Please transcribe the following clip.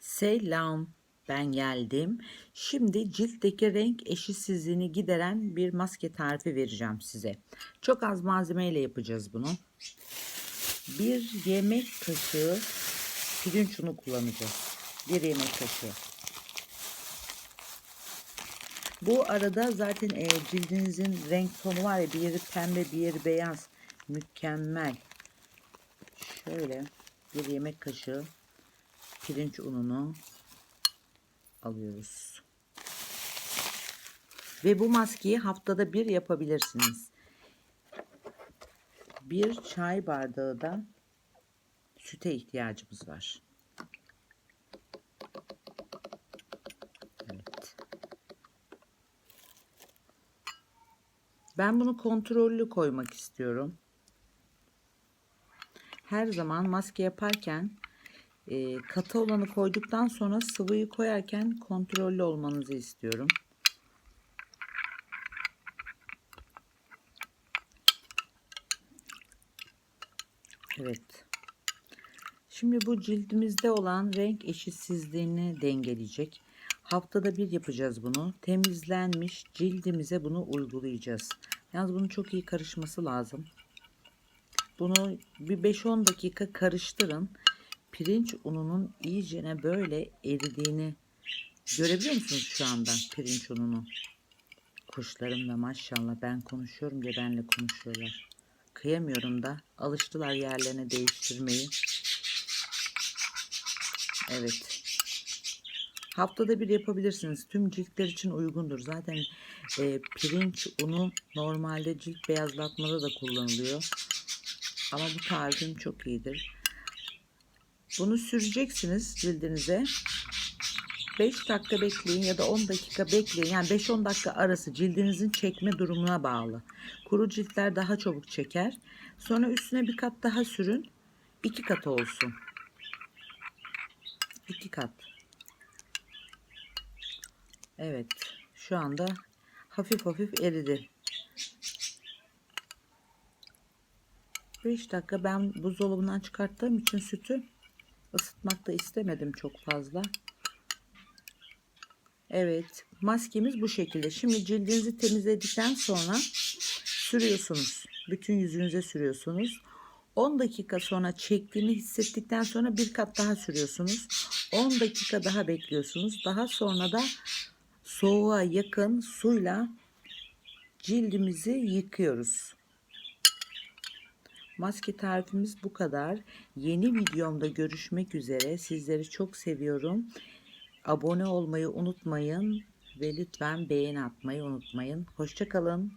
Selam, ben geldim. Şimdi ciltteki renk eşitsizliğini gideren bir maske tarifi vereceğim size. Çok az malzemeyle yapacağız bunu. Bir yemek kaşığı pirinç unu kullanacağız. Bir yemek kaşığı. Bu arada zaten e, cildinizin renk tonu var ya bir yeri pembe bir yeri beyaz. Mükemmel. Şöyle bir yemek kaşığı pirinç ununu alıyoruz. Ve bu maskeyi haftada bir yapabilirsiniz. Bir çay bardağı da süte ihtiyacımız var. Evet. Ben bunu kontrollü koymak istiyorum. Her zaman maske yaparken e, katı olanı koyduktan sonra sıvıyı koyarken kontrollü olmanızı istiyorum. Evet. Şimdi bu cildimizde olan renk eşitsizliğini dengeleyecek. Haftada bir yapacağız bunu. Temizlenmiş cildimize bunu uygulayacağız. Yalnız bunun çok iyi karışması lazım. Bunu bir 5-10 dakika karıştırın pirinç ununun iyicene böyle eridiğini görebiliyor musunuz şu anda pirinç ununu? Kuşlarım da maşallah ben konuşuyorum diye benle konuşuyorlar. Kıyamıyorum da alıştılar yerlerini değiştirmeyi. Evet. Haftada bir yapabilirsiniz. Tüm ciltler için uygundur. Zaten e, pirinç unu normalde cilt beyazlatmada da kullanılıyor. Ama bu tarifim çok iyidir. Bunu süreceksiniz cildinize. 5 dakika bekleyin ya da 10 dakika bekleyin. Yani 5-10 dakika arası cildinizin çekme durumuna bağlı. Kuru ciltler daha çabuk çeker. Sonra üstüne bir kat daha sürün. 2 kat olsun. 2 kat. Evet. Şu anda hafif hafif eridi. 5 dakika ben buzdolabından çıkarttığım için sütü ısıtmak da istemedim çok fazla. Evet maskemiz bu şekilde. Şimdi cildinizi temizledikten sonra sürüyorsunuz. Bütün yüzünüze sürüyorsunuz. 10 dakika sonra çektiğini hissettikten sonra bir kat daha sürüyorsunuz. 10 dakika daha bekliyorsunuz. Daha sonra da soğuğa yakın suyla cildimizi yıkıyoruz. Maske tarifimiz bu kadar. Yeni videomda görüşmek üzere. Sizleri çok seviyorum. Abone olmayı unutmayın ve lütfen beğeni atmayı unutmayın. Hoşçakalın.